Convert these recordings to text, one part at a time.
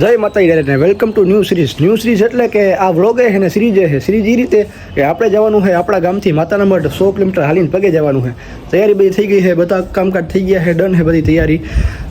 જય માતાજી ને welcome to new series new series એટલે કે આ વ્લોગ છે ને સિરીઝ છે. સિરીઝ એ રીતે કે આપણે જવાનું છે આપણા ગામથી માતાના મઢ સો કિલોમીટર હાલીને પગે જવાનું છે. તૈયારી બધી થઈ ગઈ છે, બધા કામકાજ થઈ ગયા છે ડન છે બધી તૈયારી.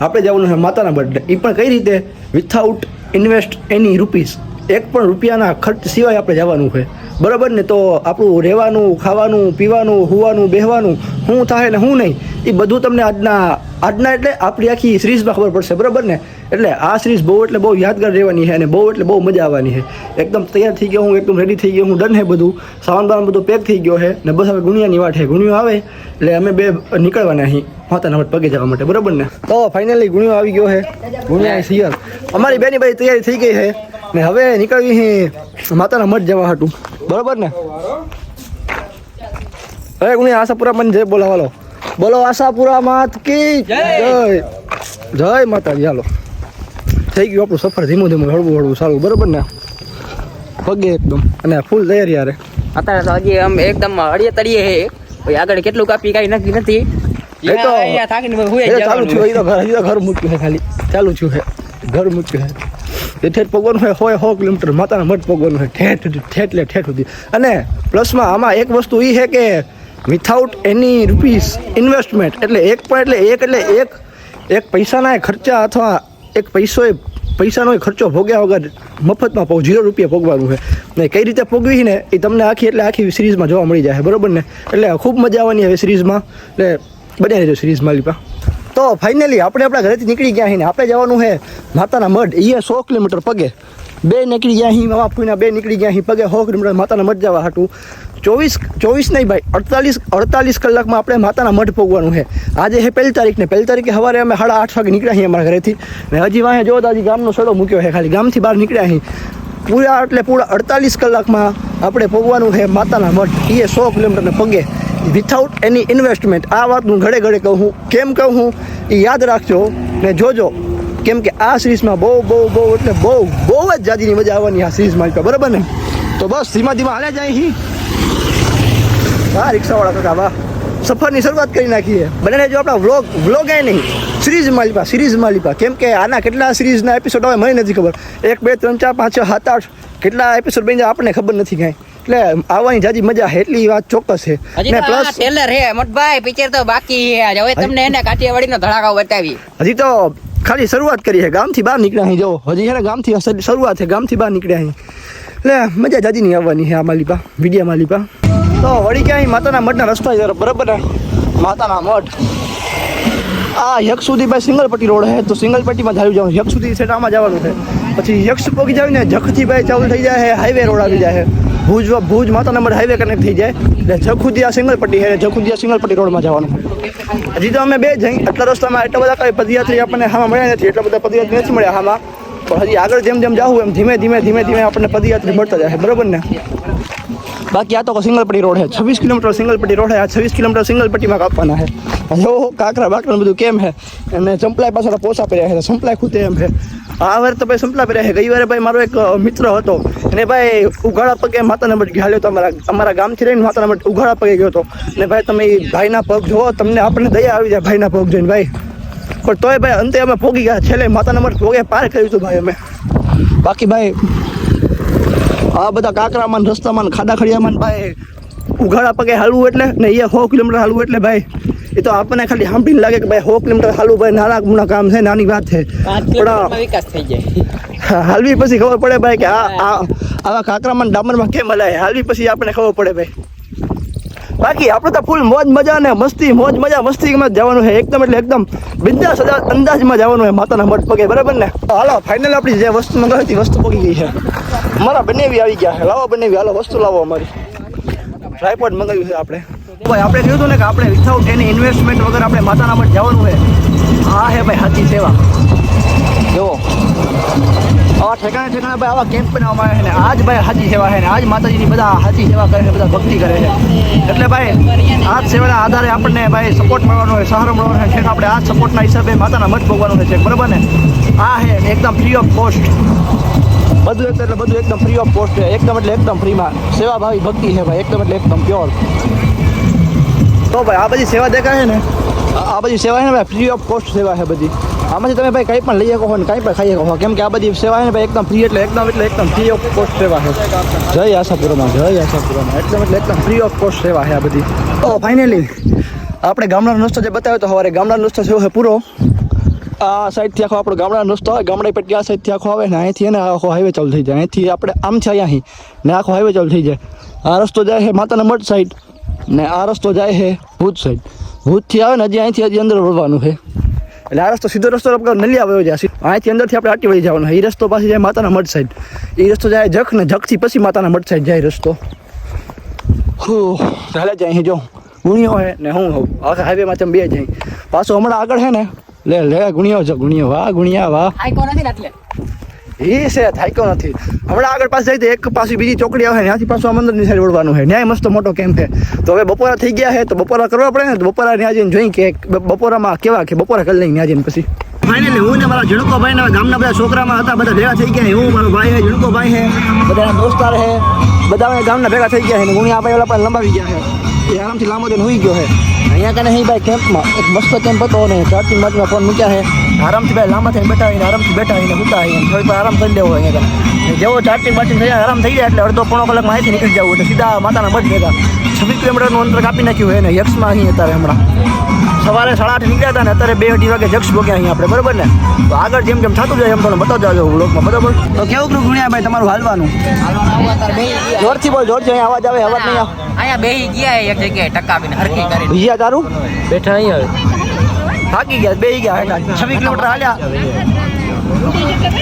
આપણે જવાનું છે માતાના મઢ. એ પણ કઈ રીતે? વિથઆઉટ ઇન્વેસ્ટ એની રૂપીસ એક પણ રૂપિયાના ખર્ચ સિવાય આપણે જવાનું છે. બરાબર ને તો આપણું રહેવાનું, ખાવાનું, પીવાનું, હોવાનું, બેહવાનું શું થાય ને શું નહીં એ બધું તમને આજના આજના એટલે આપણી આખી સિરીઝમાં ખબર પડશે, બરાબર ને? એટલે આ સિરીઝ બહુ એટલે બહુ યાદગાર રહેવાની છે અને બહુ એટલે બહુ મજા આવવાની છે. એકદમ તૈયાર થઈ ગયો હું, એકદમ રેડી થઈ ગયો હું ડન છે બધું. સામાન બામાન બધું પેક થઈ ગયો છે ને બસ હવે ગુણિયાની વાટ છે, ગુણિયો આવે એટલે અમે બે નીકળવાના અહીં માતાના મઠ પગે જવા માટે, બરાબર ને? તો ફાઇનલી ગુણિયો આવી ગયો છે. ગુણિયા સિયર. અમારી બેની બધી તૈયારી થઈ ગઈ છે. ને હવે નીકળવી હે માતાના મઠ જવા હતું બરોબર ને? હવે ગુણી આશાપુરા મને જય બોલાવાલો બોલો આશાપુરા માત કી જય. જય. માતાજી હાલો. થઈ ગયું આપણું સફર ધીમું ધીમું હળવું હળવું સારું બરોબર ને? પગે એકદમ. અને ફૂલ તૈયારી યારે અત્યારે તો હજી આમ એકદમ અડીએ તળીએ હે. પછી આગળ કેટલું કાપી કાંઈ નક્કી નથી. એ તો- ચાલુ છું એ તો ઘર મૂક્યું છે ખાલી. ચાલુ છું. હે ઘર મૂક્યું છે. ઠેઠ પગવાનું હોય હોય સો કિલોમીટર. માતાના મઠ પગવાનું હોય ઠેઠ સુધી, ઠેઠ સુધી. અને પ્લસમાં આમાં એક વસ્તુ એ છે કે વિથાઉટ એની રૂપીસ ઇન્વેસ્ટમેન્ટ એટલે એક પણ એટલે એક એટલે એક એક પૈસાના ખર્ચા અથવા એક પૈસો પૈસાનો ખર્ચો ભોગ્યા વગર મફતમાં પગ ઝીરો રૂપિયા ભોગવાનું છે. ને કઈ રીતે ભોગવી ને એ તમને આખી એટલે આખી સિરીઝમાં જોવા મળી જાય બરાબર ને? એટલે ખૂબ મજા આવવાની હવે સિરીઝમાં એટલે બને રહેજો સિરીઝમાં લીપા તો ફાઇનલી આપણે આપણા ઘરેથી નીકળી ગયા ને આપણે જવાનું છે માતાના મઢ. એ સો કિલોમીટર પગે. બે નીકળી ગયા અહીં મામા ફૂઈના બે નીકળી ગયા અહીં પગે. સો કિલોમીટર માતાના મઢ જવા હાટું. ચોવીસ ચોવીસ નહીં ભાઈ, અડતાલીસ અડતાલીસ કલાકમાં આપણે માતાના મઢ પગવાનું છે. આજે છે પહેલી તારીખ ને પહેલી તારીખે સવારે અમે સાડા આઠ વાગે નીકળ્યા અહીં અમારા ઘરેથી. ને હજી વાંહે જો દાદી ગામનો સડો મૂક્યો છે ખાલી. ગામથી બહાર નીકળ્યા અહીં પૂરા એટલે પૂરા અડતાલીસ કલાકમાં આપણે પગવાનું છે માતાના મઠ એ સો કિલોમીટરને પગે. વિથઆઉટ એની ઇન્વેસ્ટમેન્ટ આ વાત હું ઘડે ઘડે કહું હું. કેમ કહું હું? એ યાદ રાખજો ને જોજો. કેમ કે આ સિરીઝમાં બહુ બહુ બહુ એટલે બહુ બહુ જ જાદીની મજા આવવાની આ સિરીઝમાં તો, બરાબર ને? તો બસ, ધીમા ધીમા હાલે જાય અહીં. વાહ, રિક્ષાવાળા કાકા, વાહ. સફરની શરૂઆત કરી નાખીએ. બને જો આપણા વ્લોગ વ્લોગ એ નહીં સિરીઝ માલિપા સિરીઝ માલિપા કેમ કે આના કેટલા સિરીઝના એપિસોડ આવે મને નથી ખબર. એક, બે, ત્રણ, ચાર, પાંચ, છ, સાત, આઠ. કેટલા એપિસોડ બની જાય આપણને ખબર નથી કાંઈ. એટલે આવવાની જાજી મજા છે એટલી વાત ચોક્કસ છે ને પ્લસ trailer હે મોટભાઈ પિક્ચર તો બાકી છે આજે. હવે તમને એને કાઠિયાવાડીનો ધડાકો બતાવી. હજી તો ખાલી શરૂઆત કરી છે ગામથી બહાર નીકળ્યા અહીં જો. હજી છે ને ગામથી શરૂઆત છે ગામથી બહાર નીકળ્યા અહીં એટલે મજા જાજી નહીં આવવાની છે આ માલિપા વિડીયા માલિપા તો વળી ક્યાં અહીં માતાના મઢના રસ્તા જરા બરાબર માતાના મઠ આ યક્ષ સુધી ભાઈ સિંગલ પટ્ટી રોડ છે તો સિંગલપટ્ટીમાં જાયું જવાનું. યક્ષ સુધી સેટ આમાં જવાનું છે. પછી યક્ષ પોગી જાય ને જખથી ભાઈ ચાલુ થઈ જાય છે હાઈવે રોડ આવી જાય છે ભુજ ભુજ માતા નંબર હાઈવે કનેક્ટ થઈ જાય. એટલે જખુદિયા સિંગલ પટ્ટી છે જખુદિયા સિંગલ પટ્ટી રોડમાં જવાનું. હજી તો અમે બે જઈ આટલા રસ્તામાં એટલા બધા કઈ પદયાત્રી આપણને હામાં મળ્યા નથી, એટલા બધા પદયાત્રી નથી મળ્યા હામાં. પણ હજી આગળ જેમ જેમ જાઉં એમ ધીમે ધીમે ધીમે ધીમે આપણને પદયાત્રી મળતા જાય બરાબર ને? બાકી આ તો સિંગલ પટ્ટી રોડ છે. છવ્વીસ કિલોમીટર સિંગલ પટ્ટી રોડ છે. આ છવ્વીસ કિલોમીટર સિંગલ પટ્ટીમાં કાપવાના છે. જો કાકરા, બાકરા બધું કેમ છે? અને ચંપલાય પાછળ પોસા પહેર્યા છે. ચંપલાય ખૂતે એમ છે. આ વાર તો ભાઈ સંપલા પહેર્યા છે. ગઈ વારે ભાઈ મારો એક મિત્ર હતો. અને ભાઈ ઉઘાડા પગે માતાના મઠ ઘાલ્યો તો અમારા અમારા ગામથી રહીને માતાના મઠ ઉઘાડા પગે ગયો હતો. અને ભાઈ તમે ભાઈના પગ જોવો તમને આપણને દયા આવી જાય ભાઈના પગ જોઈને ભાઈ. પણ તોય ભાઈ અંતે અમે પોગી ગયા. છેલ્લે માતાના મઠ પોગે પાર કર્યું હતું ભાઈ અમે. બાકી ભાઈ આ બધા કાકરામાં રસ્તામાં ખાડા ખડિયામાં ભાઈ ઉઘાડા પગે હાલવું એટલે ને એ સો કિલોમીટર હાલવું એટલે ભાઈ એ તો આપણને ખાલી સાંભળીને લાગે કે ભાઈ સો કિલોમીટર હાલવું ભાઈ નાના મોટા કામ છે નાની વાત છે. પણ હાલવી પછી ખબર પડે ભાઈ કે આ આ આવા કાકરામાં ડામરમાં કેમ હલાય? હાલવી પછી આપણને ખબર પડે ભાઈ. બાકી આપણે તો ફૂલ મોજ મજા ને મસ્તી, મોજ મજા મસ્તીમાં જવાનું છે. એકદમ એટલે એકદમ બિંદાસ અંદાજમાં જવાનું છે માતાના મઠ પગે, બરાબર ને? હાલો ફાઇનલ આપણી જે વસ્તુ મંગાવી હતી, વસ્તુ પગી ગઈ છે. અમારા બંનેવી આવી ગયા લાવો બંનેવી હાલો, વસ્તુ લાવો અમારી. ટ્રાયપોડ મંગાવ્યું છે આપણે. ભાઈ, આપણે જોયું હતું ને કે આપણે વિથઆઉટ એની ઇન્વેસ્ટમેન્ટ વગર આપણે માતાના મઠ જવાનું છે. હા હે ભાઈ સાચી સેવા. જુઓ. આવા ઠેકાણે ઠેકાણે ભાઈ આવા કેમ્પ બનાવવામાં આવે છે આજ ભાઈ હાજી સેવા છે ને, આજ માતાજીની બધા હાજી સેવા કરે છે, બધા ભક્તિ કરે છે. એટલે ભાઈ આ સેવાના આધારે આપણને ભાઈ સપોર્ટ મળવાનો હોય સહારો મળવાનો હોય આપણે આ સપોર્ટના હિસાબે માતાના મઠ ભોગવાનું છે બરાબર ને? આ છે એકદમ ફ્રી ઓફ કોસ્ટ બધું એકદમ એટલે બધું એકદમ ફ્રી ઓફ કોસ્ટ છે, એકદમ એટલે એકદમ ફ્રીમાં સેવાભાવી ભક્તિ છે ભાઈ, એકદમ એટલે એકદમ પ્યોર તો ભાઈ આ બધી સેવા દેખાય છે ને? આ બધી સેવા છે ને ભાઈ ફ્રી ઓફ કોસ્ટ સેવા છે બધી. આમાંથી તમે ભાઈ કંઈ પણ લઈ શકો ને કંઈ પણ ખાઈ શકો કેમ કે આ બધી સેવા ને ભાઈ એકદમ ફ્રી એટલે એકદમ એટલે એકદમ ફ્રી ઓફ કોસ્ટ સેવા છે. જય આશાપુરામાં જય આશાપુરામાં. એકદમ એટલે એકદમ ફ્રી ઓફ કોસ્ટ સેવા છે આ બધી. તો ફાઇનલી આપણે ગામડાનો રસ્તો જે બતાવ્યો તો સવારે ગામડાનો થયો છે પૂરો. આ સાઈડથી આખો આપણો ગામડાનો રસ્તો આવે. ગામડા પેટી આ સાઈડથી આખો આવે ને અહીંથી એને આખો હાઈવે ચાલુ થઈ જાય. અહીંથી આપણે આમ છે અહીંયાથી ને આખો હાઈવે ચાલુ થઈ જાય. આ રસ્તો જાય છે માતાના મઠ સાઈડ ને આ રસ્તો જાય છે ભૂત સાઈડ ભૂતથી આવે ને હજી અહીંથી હજી અંદર વળવાનું છે. એટલે આ રસ્તો સીધો રસ્તો નલિયા વયો જાય અહીંથી અંદરથી આપણે આટી વળી જવાનું એ રસ્તો પાછી જાય માતાના મઠ સાઈડ એ રસ્તો જાય જખ ને જખથી પછી માતાના મઠ સાઈડ જાય રસ્તો. ચાલે જાય અહીં જો. ગુણ્યો હે ને હું હોઉં. આખા હાઈવેમાં તમે બે જાય. પાછો હમણાં આગળ હે ને. લે લે, ગુણ્યો છે ગુણ્યો. વાહ, ગુણ્યા, વાહ. એ છે થાક્યો નથી. હમણાં આગળ પાસે તો એક પાછી બીજી ચોકડી આવે, ત્યાંથી પાછું આ મંદિરની સાઈડ વળવાનું છે. ન્યાય મસ્ત મોટો કેમ્પ છે. તો હવે બપોરા થઈ ગયા છે, તો બપોરા કરવા પડે ને, તો બપોરા ત્યાં જઈને જોઈ કે બપોરામાં કેવા કે બપોરા કરી લઈને ત્યાં જઈને પછી. ફાઇનલી હું ને મારા ઝીણકો ભાઈ ને ગામના બધા છોકરામાં હતા, બધા ભેગા થઈ ગયા હું, મારો ભાઈ હે જણકો ભાઈ હે બધા દોસ્તાર હે બધા ગામના ભેગા થઈ ગયા છે ગુણિયા ભાઈ ઓલા પણ લંબાવી ગયા છે. એ આરામથી લાંબો થઈને હોઈ ગયો છે. અહીંયા કને નહીં ભાઈ કેમ્પમાં, એક મસ્ત કેમ્પ હતો ને ચાર્જિંગ બાજુમાં ફોન મૂક્યા છે. આરામથી ભાઈ લાંબા થઈને બેઠા આવીને આરામથી બેઠા આવીને ઉતા આવીને થોડીક આરામ કરી લેવો અહીંયા કને. જેવો બાર્જિંગ થઈ જાય આરામ થઈ જાય એટલે અડધો પોણો કલાક અહીંથી નીકળી જવું એટલે સીધા માતાના મઠ ભેગા. છવ્વીસ કિલોમીટરનું અંતર કાપી નાખ્યું હોય ને યક્ષમાં અહીં અત્યારે હમણાં. સવારે સાડા આઠ નીકળ્યા હતા ને અત્યારે બે અઢી વાગે જક્ષ ભોગ્યા અહીંયા આપણે બરોબર ને? તો આગળ જેમ જેમ થતું જાય એમ તમને બતાવજો જાજો બ્લોકમાં બરાબર? તો કેવું કરું ગુણ્યા ભાઈ તમારું હાલવાનું? જોરથી બોલ જોરથી અહીંયા અવાજ આવે અવાજ નહીં આવે. અહીંયા બે ગયા એક જગ્યાએ ટકાવીને હરકી કરી ભૈયા તારું? બેઠા અહીંયા. થાકી ગયા બે ગયા છવ્વીસ કિલોમીટર હાલ્યા.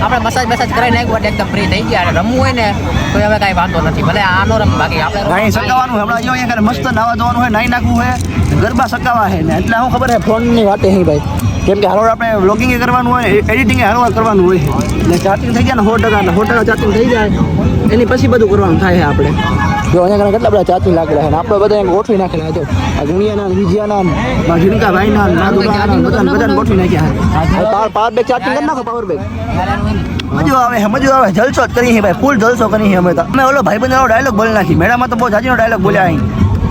આપણે મસાજ મસાજ કરાવી નાખ્યું એટલે એકદમ ફ્રી થઈ ગયા. અને રમવું હોય ને, તો હવે કાંઈ વાંધો નથી. ભલે આનો રમ, બાકી આપણે અહીં સકાવાનું જો અહીંયા મસ્ત નાવા ધોવાનું હોય, નાઈ નાખવું હોય, ગરબા સકાવા છે ને, એટલે હું ખબર છે, ફોનની વાતે હે ભાઈ. કેમ કે હારોડ આપણે વ્લોગિંગ કરવાનું હોય એડિટિંગ હારોડ કરવાનું હોય. એટલે ચાર્જિંગ થઈ જાય ને સો ટકા સો ટકા ચાર્જિંગ થઈ જાય. એની પછી બધું કરવાનું થાય છે આપણે. જો અહીંયા ઘણા કેટલા બધા ચાચી લાગેલા છે? આપણે બધા ગોઠવી નાખેલા છે. આ ગુણિયાના વિજયાના મારા ભાઈના માધુરાના બધાને બધાને ગોઠવી નાખ્યા છે. પાવર પાવર બેગ ચાર્જિંગ કરી નાખો પાવર બેગ મજો આવે હે મજો આવે જલસો જ કરી છે ભાઈ ફૂલ જલસો કરી છે અમે તો. અમે ઓલો ભાઈબંધ વાળો ડાયલોગ બોલી નાખી. મેળામાં તો બહુ જાજીનો ડાયલોગ બોલ્યા અહીં.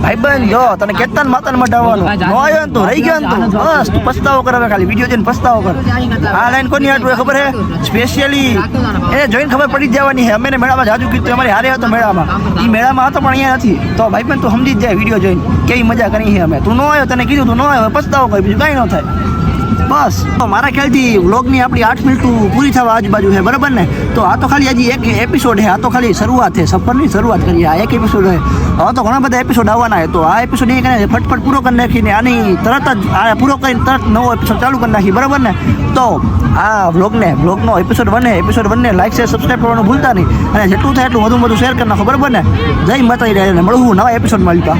ભાઈબંધ જો તને કેતન માતન મટાવવાનું નો આવ્યો ને તું રહી ગયો ને તું. બસ તું પસ્તાવો કર હવે ખાલી વીડિયો જોઈને પસ્તાવો કર. આ લાઈન કોની હાટું ખબર હે? સ્પેશિયલી એ જોઈને ખબર પડી જ જવાની હે અમે મેળામાં જાજુ કીધું અમારી હારે હતો મેળામાં. એ મેળામાં હતો પણ અહીંયા નથી. તો ભાઈબંધ તું સમજી જ જાય વીડિયો જોઈને કેવી મજા કરી છે અમે. તું ન આવ્યો તને કીધું તું ન આવ્યો પસ્તાવો કર બીજું કાંઈ ન થાય. બસ. તો મારા ખ્યાલથી વ્લોગની આપણી આઠ મિનિટ પૂરી થવા આજુબાજુ છે, બરાબર ને? તો આ તો ખાલી હજી એક એપિસોડ છે, આ તો ખાલી શરૂઆત છે, સફરની શરૂઆત કરી આ એક એપિસોડ છે. હવે તો ઘણા બધા એપિસોડ આવવાના છે, તો આ એપિસોડ એ કરીને ફટફટ પૂરો કરી નાખીને આની તરત જ આ પૂરો કરીને તરત નવો એપિસોડ ચાલુ કરી નાખી, બરાબર ને? તો આ વ્લોગને, વ્લોગનો એપિસોડ બને એપિસોડ બને લાઈક શેર સબસ્ક્રાઈબ કરવાનું ભૂલતા નહીં. અને જેટલું થાય એટલું વધુ વધુ શેર કરી નાખો, બરાબર ને? જય માતાજી મળવું નવા એપિસોડ મળતા